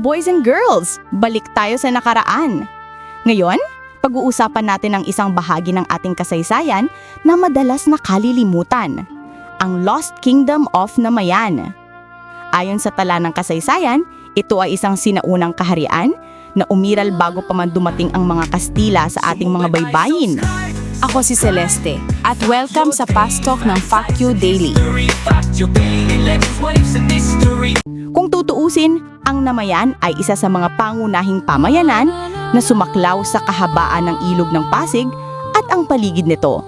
boys and girls, balik tayo sa nakaraan. Ngayon, pag-uusapan natin ang isang bahagi ng ating kasaysayan na madalas nakalilimutan, ang Lost Kingdom of Namayan. Ayon sa tala ng kasaysayan, ito ay isang sinaunang kaharian na umiral bago pa man dumating ang mga Kastila sa ating mga baybayin. Ako si Celeste at welcome sa Fast Talk ng Fact You Daily. Kung tutuusin, ang Namayan ay isa sa mga pangunahing pamayanan na sumaklaw sa kahabaan ng ilog ng Pasig at ang paligid nito.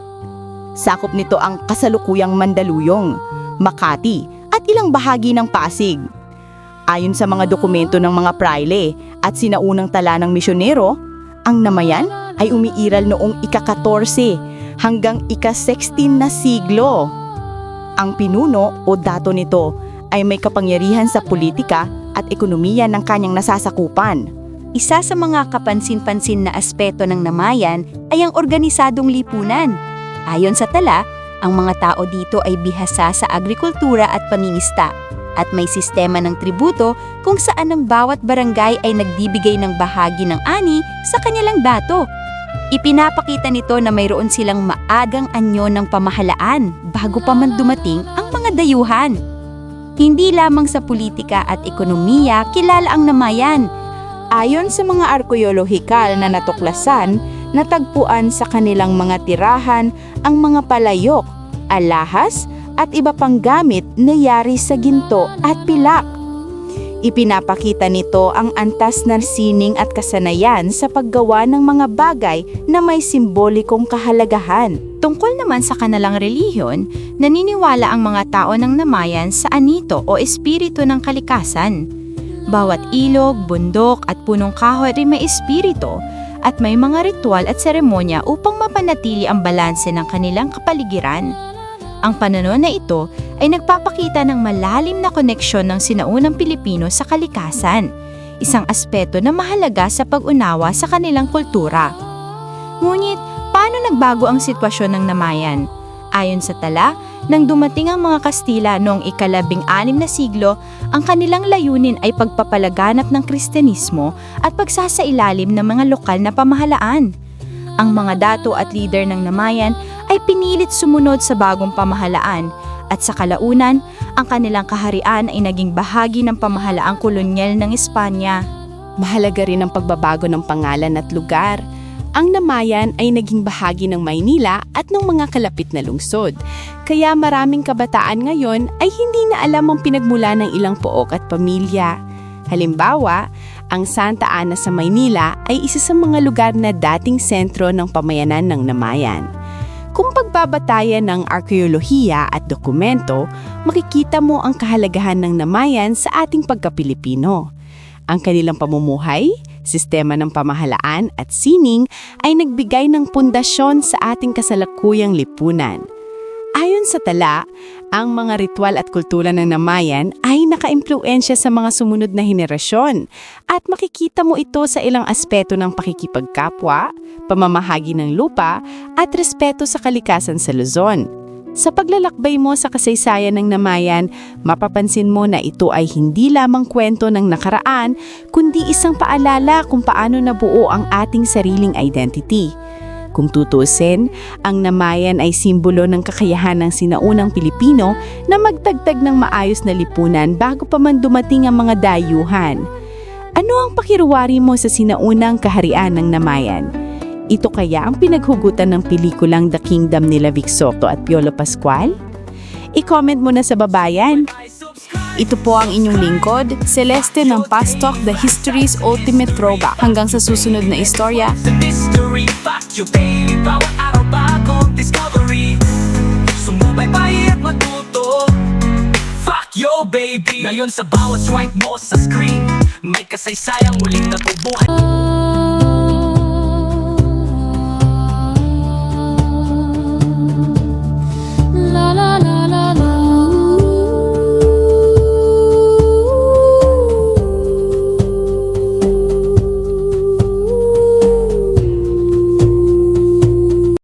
Sakop nito ang kasalukuyang Mandaluyong, Makati at ilang bahagi ng Pasig. Ayon sa mga dokumento ng mga praile at sinaunang tala ng misyonero, ang Namayan ay umiiral noong ika-14 hanggang ika-16 na siglo. Ang pinuno o dato nito ay may kapangyarihan sa politika at ekonomiya ng kanyang nasasakupan. Isa sa mga kapansin-pansin na aspeto ng namayan ay ang organisadong lipunan. Ayon sa tala, ang mga tao dito ay bihasa sa agrikultura at pamimista at may sistema ng tributo kung saan ang bawat barangay ay nagbibigay ng bahagi ng ani sa kanilang dato. Ipinapakita nito na mayroon silang maagang anyo ng pamahalaan bago pa man dumating ang mga dayuhan. Hindi lamang sa politika at ekonomiya kilala ang namayan, Ayon sa mga arkeolohikal na natuklasan, natagpuan sa kanilang mga tirahan ang mga palayok, alahas at iba pang gamit na yari sa ginto at pilak. Ipinapakita nito ang antas na sining at kasanayan sa paggawa ng mga bagay na may simbolikong kahalagahan. Tungkol naman sa kanilang relihiyon, naniniwala ang mga tao ng namayan sa anito o espiritu ng kalikasan. Bawat ilog, bundok at punong kahoy ay may espiritu at may mga ritual at seremonya upang mapanatili ang balanse ng kanilang kapaligiran. Ang pananaw na ito ay nagpapakita ng malalim na koneksyon ng sinaunang Pilipino sa kalikasan, isang aspeto na mahalaga sa pag-unawa sa kanilang kultura. Ngunit, paano nagbago ang sitwasyon ng namayan? Ayon sa tala, nang dumating ang mga Kastila noong ikalabing anim na siglo, ang kanilang layunin ay pagpapalaganap ng Kristyanismo at pagsasailalim ng mga lokal na pamahalaan. Ang mga dato at leader ng namayan ay pinilit sumunod sa bagong pamahalaan at sa kalaunan, ang kanilang kaharian ay naging bahagi ng pamahalaang kolonyal ng Espanya. Mahalaga rin ang pagbabago ng pangalan at lugar. Ang Namayan ay naging bahagi ng Maynila at ng mga kalapit na lungsod. Kaya maraming kabataan ngayon ay hindi na alam ang pinagmula ng ilang pook at pamilya. Halimbawa, ang Santa Ana sa Maynila ay isa sa mga lugar na dating sentro ng pamayanan ng Namayan. Kung pagbabatayan ng arkeolohiya at dokumento, makikita mo ang kahalagahan ng Namayan sa ating pagka-Pilipino. Ang kanilang pamumuhay, sistema ng pamahalaan at sining ay nagbigay ng pundasyon sa ating kasalukuyang lipunan. Ayon sa tala, ang mga ritual at kultura ng Namayan ay nakaimpluensya sa mga sumunod na henerasyon at makikita mo ito sa ilang aspeto ng pakikipagkapwa, pamamahagi ng lupa at respeto sa kalikasan sa Luzon. Sa paglalakbay mo sa kasaysayan ng Namayan, mapapansin mo na ito ay hindi lamang kwento ng nakaraan, kundi isang paalala kung paano nabuo ang ating sariling identity. Kung tutusin, ang Namayan ay simbolo ng kakayahan ng sinaunang Pilipino na magtagtag ng maayos na lipunan bago pa man dumating ang mga dayuhan. Ano ang pakiruwari mo sa sinaunang kaharian ng Namayan? Ito kaya ang pinaghugutan ng pelikulang The Kingdom nila Vic Soto at Piolo Pascual? I-comment mo na sa babayan. Ito po ang inyong lingkod, Celeste ng Fast Talk, The History's Ultimate Throwback. Hanggang sa susunod na istorya, you baby. Fuck yo baby. Ngayon sa bawat swipe mo sa screen May kasaysayang muling natubuhay